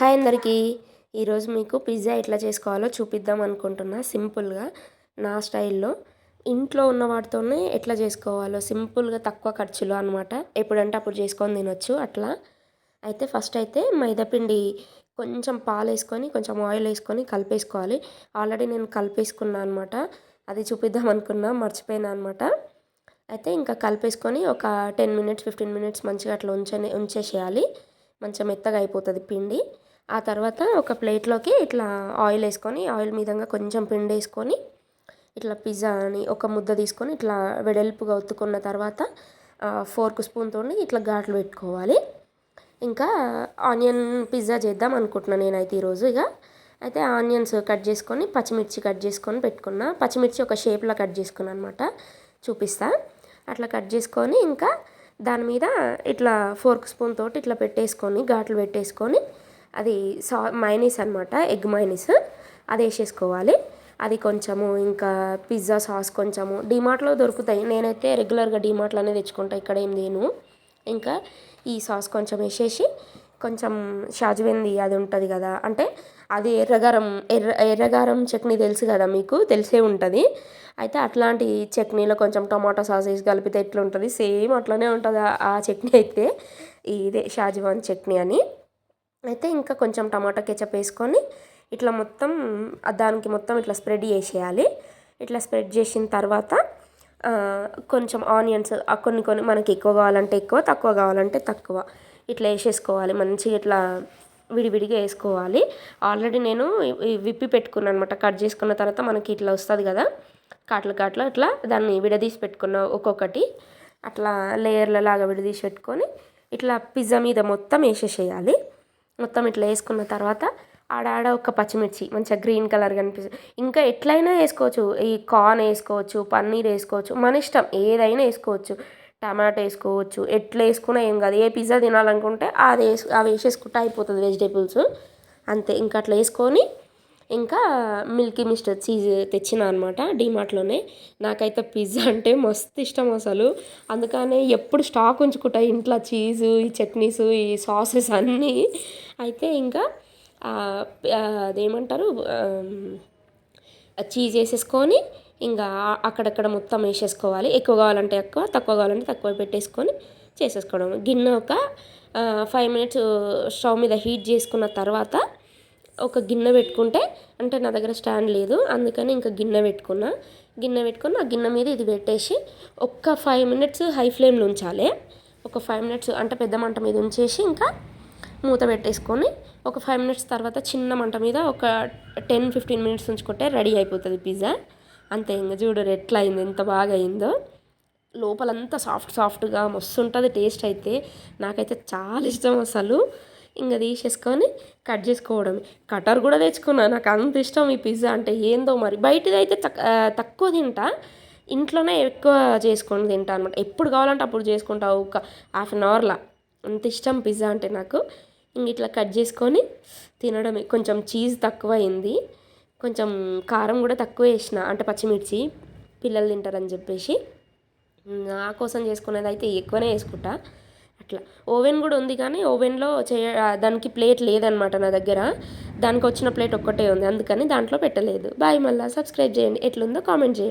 Hi అందరికీ. ఈరోజు మీకు పిజ్జా ఎట్లా చేసుకోవాలో చూపిద్దాం అనుకుంటున్నా సింపుల్గా నా స్టైల్లో. ఇంట్లో ఉన్న వాటితోనే ఎట్లా చేసుకోవాలో సింపుల్గా తక్కువ ఖర్చులో అనమాట ఎప్పుడంటే అప్పుడు చేసుకొని తినొచ్చు అట్లా. అయితే ఫస్ట్ అయితే మైదాపిండి కొంచెం పాలు వేసుకొని కొంచెం ఆయిల్ వేసుకొని కలిపేసుకోవాలి. ఆల్రెడీ నేను కలిపేసుకున్నా అనమాట అది చూపిద్దాం అనుకున్నా మర్చిపోయినా అనమాట అయితే ఇంకా కలిపేసుకొని ఒక టెన్ మినిట్స్ ఫిఫ్టీన్ మినిట్స్ మంచిగా అట్లా ఉంచే ఉంచేసేయాలి. మంచిగా మెత్తగా అయిపోతుంది పిండి. ఆ తర్వాత ఒక ప్లేట్లోకి ఇట్లా ఆయిల్ వేసుకొని ఆయిల్ మీదంగా కొంచెం పిండి వేసుకొని ఇట్లా పిజ్జా అని ఒక ముద్ద తీసుకొని ఇట్లా వెడల్పుగా ఒత్తుకున్న తర్వాత ఫోర్క్ స్పూన్తో ఇట్లా ఘాట్లు పెట్టుకోవాలి. ఇంకా ఆనియన్ పిజ్జా చేద్దాం అనుకుంటున్నాను నేనైతే ఈరోజు ఇక. అయితే ఆనియన్స్ కట్ చేసుకొని పచ్చిమిర్చి కట్ చేసుకొని పెట్టుకున్నా. పచ్చిమిర్చి ఒక షేప్లో కట్ చేసుకున్నాను అనమాట చూపిస్తా. అట్లా కట్ చేసుకొని ఇంకా దాని మీద ఇట్లా ఫోర్క్ స్పూన్ తోటి ఇట్లా పెట్టేసుకొని ఘాట్లు పెట్టేసుకొని అది సా మైనీస్ అనమాట ఎగ్ మైనీస్ అది వేసేసుకోవాలి. అది కొంచెము ఇంకా పిజ్జా సాస్ కొంచెము డిమార్ట్లో దొరుకుతాయి. నేనైతే రెగ్యులర్గా డిమార్ట్లోనే తెచ్చుకుంటా. ఇక్కడ ఏం దేను ఇంకా ఈ సాస్ కొంచెం వేసేసి కొంచెం షాజువెంది అది ఉంటుంది కదా. అంటే అది ఎర్రగారం ఎర్ర ఎర్రగారం చట్నీ తెలుసు కదా మీకు? తెలిసే ఉంటుంది. అయితే అట్లాంటి చట్నీలో కొంచెం టమాటో సాస్ వేసి కలిపితే ఎట్లుంటుంది? సేమ్ అట్లనే ఉంటుంది ఆ చట్నీ అయితే. ఇదే షాజీవాన్ చట్నీ అని. అయితే ఇంకా కొంచెం టమాటా కెచప్ వేసుకొని ఇట్లా మొత్తం దానికి మొత్తం ఇట్లా స్ప్రెడ్ చేసేయాలి. ఇట్లా స్ప్రెడ్ చేసిన తర్వాత కొంచెం ఆనియన్స్ కొన్ని కొన్ని మనకి ఎక్కువ కావాలంటే ఎక్కువ తక్కువ కావాలంటే తక్కువ. ఇట్లా వేసేసుకోవాలి మంచిగా ఇట్లా విడివిడిగా వేసుకోవాలి. ఆల్రెడీ నేను విప్పి పెట్టుకున్నాను అనమాట కట్ చేసుకున్న తర్వాత మనకి ఇట్లా వస్తుంది కదా కాట్లు కాట్లు ఇట్లా దాన్ని విడదీసి పెట్టుకున్న ఒక్కొక్కటి. అట్లా లేయర్ల లాగా విడదీసి పెట్టుకొని ఇట్లా పిజ్జా మీద మొత్తం వేసేసేయాలి. మొత్తం ఇట్లా వేసుకున్న తర్వాత ఆడాడ ఒక పచ్చిమిర్చి మంచిగా గ్రీన్ కలర్ కనిపిస్తుంది. ఇంకా ఎట్లయినా వేసుకోవచ్చు. ఈ కార్న్ వేసుకోవచ్చు పన్నీర్ వేసుకోవచ్చు మన ఇష్టం. ఏదైనా వేసుకోవచ్చు. టమాటో వేసుకోవచ్చు. ఎట్లా వేసుకున్నా ఏం కాదు. ఏ పిజ్జా తినాలనుకుంటే అది వేసు అవి వేసేసుకుంటే అయిపోతుంది వెజిటేబుల్స్ అంతే. ఇంకా అట్లా వేసుకొని ఇంకా మిల్కీ మిస్ట్ చీజ్ తెచ్చిన అనమాట డిమార్ట్లోనే నాకైతే పిజ్జా అంటే మస్తు ఇష్టం అసలు. అందుకనే ఎప్పుడు స్టాక్ ఉంచుకుంటా ఇంట్లో చీజు ఈ చట్నీస్ ఈ సాసెస్ అన్నీ. అయితే ఇంకా అదేమంటారు చీజ్ వేసేసుకొని ఇంకా అక్కడక్కడ మొత్తం వేసేసుకోవాలి. ఎక్కువ కావాలంటే ఎక్కువ తక్కువ కావాలంటే తక్కువ పెట్టేసుకొని చేసేసుకోవడం. గిన్నె ఒక ఫైవ్ మినిట్స్ స్టవ్ మీద హీట్ చేసుకున్న తర్వాత ఒక గిన్నె పెట్టుకుంటే అంటే నా దగ్గర స్టాండ్ లేదు అందుకని ఇంకా గిన్నె పెట్టుకున్నా. గిన్నె పెట్టుకుని ఆ గిన్నె మీద ఇది పెట్టేసి ఒక్క ఫైవ్ మినిట్స్ హై ఫ్లేమ్లో ఉంచాలి. ఒక ఫైవ్ మినిట్స్ అంటే పెద్ద మంట మీద ఉంచేసి ఇంకా మూత పెట్టేసుకొని ఒక ఫైవ్ మినిట్స్ తర్వాత చిన్న మంట మీద ఒక టెన్ ఫిఫ్టీన్ మినిట్స్ ఉంచుకుంటే రెడీ అయిపోతుంది పిజ్జా. అంతే ఇంకా చూడరు ఎట్లా అయింది ఎంత బాగా అయిందో. లోపలంతా సాఫ్ట్ సాఫ్ట్గా మస్తు ఉంటుంది టేస్ట్ అయితే. నాకైతే చాలా ఇష్టం అసలు. ఇంకా తీసేసుకొని కట్ చేసుకోవడం కటర్ కూడా తెచ్చుకున్నా నాకు అంత ఇష్టం ఈ పిజ్జా అంటే ఏందో మరి. బయటది అయితే తక్కువ తింటా. ఇంట్లోనే ఎక్కువ చేసుకొని తింటా అనమాట ఎప్పుడు కావాలంటే అప్పుడు చేసుకుంటా ఒక హాఫ్ అన్ అవర్లా. అంత ఇష్టం పిజ్జా అంటే నాకు. ఇంక ఇట్లా కట్ చేసుకొని తినడమే. కొంచెం చీజ్ తక్కువ అయింది కొంచెం కారం కూడా తక్కువ వేసిన అంటే పచ్చిమిర్చి పిల్లలు తింటారని చెప్పేసి. నా కోసం చేసుకునేది అయితే ఎక్కువనే వేసుకుంటా. అట్లా. ఓవెన్ కూడా ఉంది కానీ ఓవెన్లో చేయ దానికి ప్లేట్ లేదనమాట నా దగ్గర. దానికి వచ్చిన ప్లేట్ ఒక్కటే ఉంది అందుకని దాంట్లో పెట్టలేదు. బాయ్ మళ్ళీ. సబ్స్క్రైబ్ చేయండి. ఎట్లుందో కామెంట్ చేయండి.